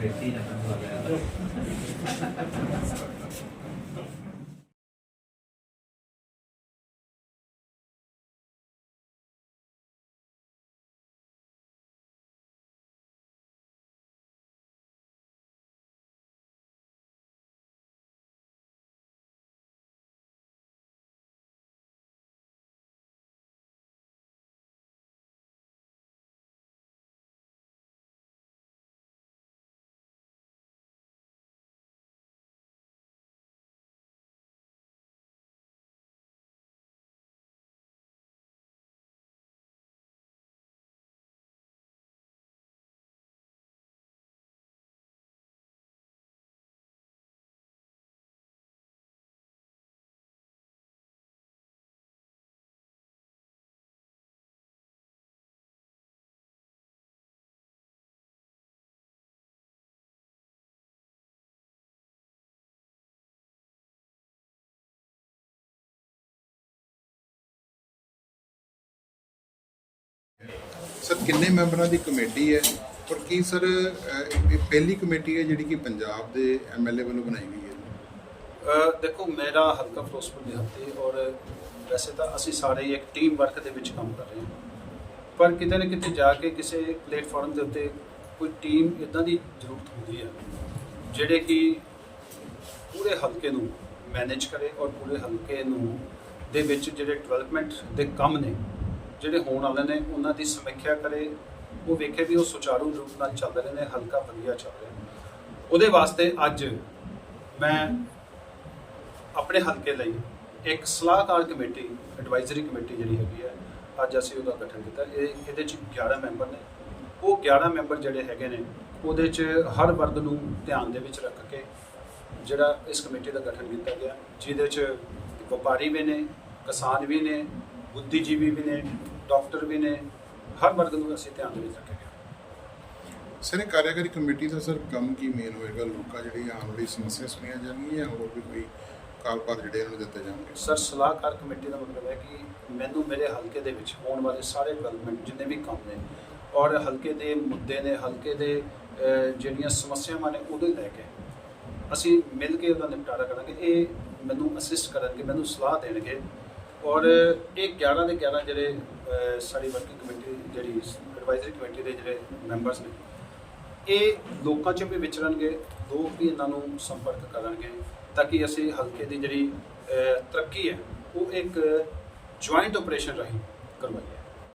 Retira, sir, ਕਿੰਨੇ ਮੈਂਬਰਾਂ ਦੀ committee ਹੈ? ਔਰ ਕੀ ਸਰ ਇਹ ਪਹਿਲੀ ਕਮੇਟੀ ਹੈ ਜਿਹੜੀ ਕਿ ਪੰਜਾਬ ਦੇ ਐਮਐਲਏ ਵੱਲੋਂ ਬਣਾਈ ਗਈ ਹੈ? ਦੇਖੋ, ਮੇਰਾ ਹਲਕਾ ਫਿਰੋਜ਼ਪੁਰ ਦੇ ਹੱਥੇ ਔਰ ਵੈਸੇ ਤਾਂ ਅਸੀਂ ਸਾਰੇ ਇੱਕ ਟੀਮ ਵਰਕ ਦੇ ਵਿੱਚ ਕੰਮ ਕਰ ਰਹੇ ਹਾਂ। ਪਰ ਕਿਤੇ ਨਾ ਕਿਤੇ ਜਾ ਕੇ ਕਿਸੇ ਪਲੇਟਫਾਰਮ ਦੇ ਉੱਤੇ ਕੋਈ ਟੀਮ ਇਦਾਂ ਦੀ ਜ਼ਰੂਰਤ ਹੁੰਦੀ ਹੈ, ਜਿਹੜੇ ਕਿ ਪੂਰੇ ਹਲਕੇ ਨੂੰ ਮੈਨੇਜ ਕਰੇ ਔਰ ਪੂਰੇ ਹਲਕੇ ਨੂੰ ਦੇ ਵਿੱਚ ਜਿਹੜੇ ਡਿਵੈਲਪਮੈਂਟ ਦੇ ਕੰਮ ਨੇ ਜਿਹੜੇ ਹੋਣ ਵਾਲੇ ਨੇ, ਉਹਨਾਂ ਦੀ ਸਮੀਖਿਆ ਕਰੇ। ਉਹ ਵੇਖੇ ਵੀ ਉਹ ਸੁਚਾਰੂ ਰੂਪ ਨਾਲ ਚੱਲ ਰਹੇ ਨੇ, ਹਲਕਾ ਵਧੀਆ ਚੱਲ ਰਿਹਾ। ਉਹਦੇ ਵਾਸਤੇ ਅੱਜ ਮੈਂ ਆਪਣੇ ਹਲਕੇ ਲਈ ਇੱਕ ਸਲਾਹਕਾਰ ਕਮੇਟੀ ਐਡਵਾਈਜ਼ਰੀ ਕਮੇਟੀ ਜਿਹੜੀ ਹੈਗੀ ਹੈ, ਅੱਜ ਅਸੀਂ ਉਹਦਾ ਗਠਨ ਕੀਤਾ। ਇਹ ਇਹਦੇ ਚ 11 ਮੈਂਬਰ ਨੇ। ਉਹ 11 ਮੈਂਬਰ ਜਿਹੜੇ ਹੈਗੇ ਨੇ, ਉਹਦੇ ਚ ਹਰ ਵਰਗ ਨੂੰ ਧਿਆਨ ਦੇ ਵਿੱਚ ਰੱਖ ਕੇ ਜਿਹੜਾ ਇਸ ਕਮੇਟੀ ਦਾ ਗਠਨ ਕੀਤਾ ਗਿਆ, ਜਿਹਦੇ ਚ ਵਪਾਰੀ ਵੀ ਨੇ, ਕਿਸਾਨ ਵੀ ਨੇ, ਬੁੱਧੀਜੀਵੀ ਵੀ ਨੇ ਡਾਕਟਰ ਵੀ ਨੇ ਹਰ ਵਰਗ ਨੂੰ ਅਸੀਂ ਧਿਆਨ ਦੇ ਵਿੱਚ ਰੱਖਿਆ ਗਿਆ। ਸਰ ਇਹ ਕਾਰਜਕਾਰੀ ਕਮੇਟੀ ਦਾ ਸਰ ਕੰਮ ਕੀ ਮੇਨ ਹੋਏਗਾ? ਲੋਕਾਂ ਜਿਹੜੀ ਆਉਣ ਵਾਲੀ ਸਮੱਸਿਆ ਸੁਣੀਆਂ ਜਾਣਗੀਆਂ ਜਾਂ ਹੋਰ ਵੀ ਕੋਈ ਕਾਰਪਾਰ ਜਿਹੜੇ ਇਹਨਾਂ ਨੂੰ ਦਿੱਤੇ ਜਾਣਗੇ? ਸਰ ਸਲਾਹਕਾਰ ਕਮੇਟੀ ਦਾ ਮਤਲਬ ਹੈ ਕਿ ਮੈਨੂੰ ਮੇਰੇ ਹਲਕੇ ਦੇ ਵਿੱਚ ਹੋਣ ਵਾਲੇ ਸਾਰੇ ਡਿਵੈਲਪਮੈਂਟ ਜਿੰਨੇ ਵੀ ਕੰਮ ਨੇ ਔਰ ਹਲਕੇ ਦੇ ਮੁੱਦੇ ਨੇ ਹਲਕੇ ਦੇ ਜਿਹੜੀਆਂ ਸਮੱਸਿਆਵਾਂ ਨੇ ਉਹਦੇ ਲੈ ਕੇ ਅਸੀਂ ਮਿਲ ਕੇ ਉਹਦਾ ਨਿਪਟਾਰਾ ਕਰਾਂਗੇ। ਇਹ ਮੈਨੂੰ ਅਸਿਸਟ ਕਰਨਗੇ ਮੈਨੂੰ ਸਲਾਹ ਦੇਣਗੇ। ਔਰ ਇਹ 11 ਦੇ 11 ਜਿਹੜੇ ਅਹ, ਸਾਡੀ ਵਰਕਿੰਗ ਕਮੇਟੀ ਜਿਹੜੀ ਐਡਵਾਈਜ਼ਰੀ ਕਮੇਟੀ ਦੇ ਜਿਹੜੇ ਮੈਂਬਰਸ ਨੇ ਇਹ ਲੋਕਾਂ 'ਚ ਵੀ ਵਿਚਰਨਗੇ ਲੋਕ ਵੀ ਇਹਨਾਂ ਨੂੰ ਸੰਪਰਕ ਕਰਨਗੇ ਤਾਂ ਕਿ ਅਸੀਂ ਹਲਕੇ ਦੀ ਜਿਹੜੀ ਅਹ, ਤਰੱਕੀ ਹੈ ਉਹ ਇੱਕ ਜੁਆਇੰਟ ਆਪਰੇਸ਼ਨ ਰਾਹੀਂ ਕਰਵਾਈਏ।